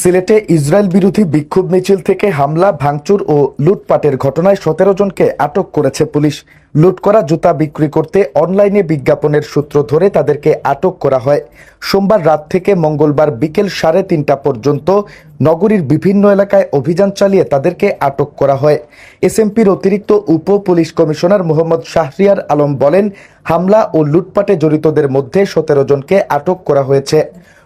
সিলেটে ইসরায়েল বিরোধী বিক্ষোভ মিছিল থেকে হামলা, ভাঙচুর ও লুটপাটের ঘটনায় সতেরো জনকে আটক করেছে পুলিশ। লুট করা জুতা বিক্রি করতে অনলাইনে বিজ্ঞাপনের সূত্র ধরে তাদেরকে আটক করা হয়। সোমবার রাত থেকে মঙ্গলবার বিকেল সাড়ে তিনটা পর্যন্ত নগরীর বিভিন্ন এলাকায় অভিযান চালিয়ে তাদেরকে আটক করা হয়। এসএমপির অতিরিক্ত উপ পুলিশ কমিশনার মোহাম্মদ শাহরিয়ার আলম বলেন, হামলা ও লুটপাটে জড়িতদের মধ্যে সতেরো জনকে আটক করা হয়েছে।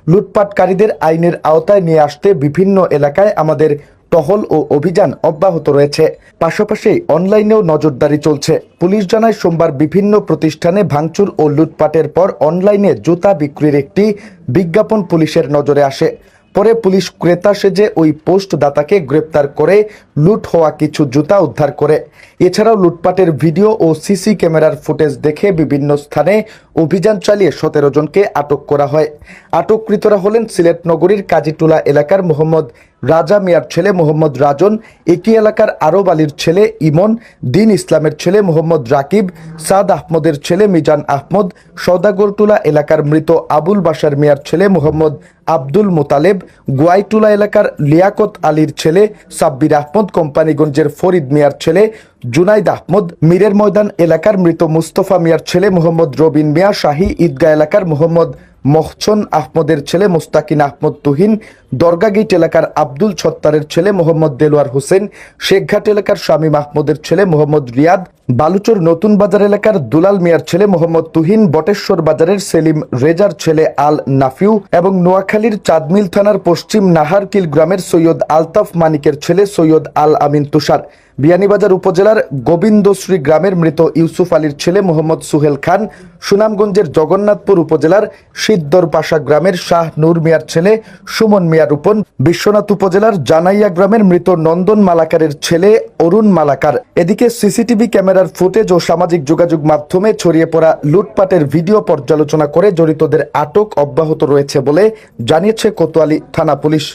লুটপাটকারীদের আইনের আওতায় নিয়ে আসতে বিভিন্ন এলাকায় আমাদের টহল ও অভিযান অব্যাহত রয়েছে। পাশাপাশি অনলাইনেও নজরদারি চলছে। পুলিশ জানায়, সোমবার বিভিন্ন প্রতিষ্ঠানে ভাঙচুর ও লুটপাটের পর অনলাইনে জুতা বিক্রির একটি বিজ্ঞাপন পুলিশের নজরে আসে। পরে পুলিশ ক্রেতা সেজে ওই পোস্ট দাতাকে গ্রেপ্তার করে, লুট হওয়া কিছু জুতা উদ্ধার করে। এছাড়াও লুটপাটের ভিডিও ও সিসি ক্যামেরার ফুটেজ দেখে বিভিন্ন স্থানে অভিযান চালিয়ে সতেরো জনকে আটক করা হয়। আটককৃতরা হলেন সিলেট নগরীর কাজীটুলা এলাকার মোহাম্মদ রাজা মিয়ার ছেলে মোহাম্মদ রাজন, একই এলাকার আরব আলীর ছেলে ইমন, দিন ইসলামের ছেলে মোহাম্মদ রাকিব, সাদ আহমদের ছেলে মিজান আহমদ সৌদাগরটুলা এলাকার মৃত আবুল বাশার মিয়ার ছেলে মোহাম্মদ আব্দুল মোতালেব গোয়াইটুলা এলাকার লিয়াকত আলীর ছেলে সাব্বির আহমদ, কোম্পানিগঞ্জের ফরিদ মিয়ার ছেলে জুনাইদ আহমদ, মীরের ময়দান এলাকার মৃত মুস্তফা মিয়ার ছেলে মোহাম্মদ রবিন মিয়া, শাহী ঈদগাহ এলাকার মোহাম্মদ মহছন আহমদের ছেলে মুস্তাকিন আহমদ তুহিন, দরগাগেট এলাকার আব্দুল ছত্তারের ছেলে মোহাম্মদ দেলোয়ার হোসেন, শেখঘাট এলাকার শামীম আহমদের ছেলে মোহাম্মদ রিয়াদ, বালুচর নতুন বাজার এলাকার দুলাল মিয়ার ছেলে মোহাম্মদ তুহিন, বটেশ্বর বাজারের সেলিম রেজার ছেলে আল নাফিউ এবং নোয়াখালীর চাঁদমিল থানার পশ্চিম নাহারকিল গ্রামের সৈয়দ আলতাফ মানিকের ছেলে সৈয়দ আল আমিন তুষার। বিয়ানীবাজার উপজেলার গোবিন্দশ্রী গ্রামের মৃত ইউসুফ আলীর ছেলে মোহাম্মদ সুহেল খান সুনামগঞ্জের জগন্নাথপুর উপজেলার সিদ্ধর পাশা গ্রামের শাহ নূর মিয়ার ছেলে সুমন মিয়া রূপন, বিশ্বনাথ উপজেলার জানাইয়া গ্রামের মৃত নন্দন মালাকারের ছেলে অরুণ মালাকার। এদিকে সিসিটিভি ক্যামেরার ফুটেজ ও সামাজিক যোগাযোগ মাধ্যমে ছড়িয়ে পড়া লুটপাটের ভিডিও পর্যালোচনা করে জড়িতদের আটক, অব্যাহত রয়েছে বলে জানিয়েছে কোতোয়ালি থানা পুলিশ।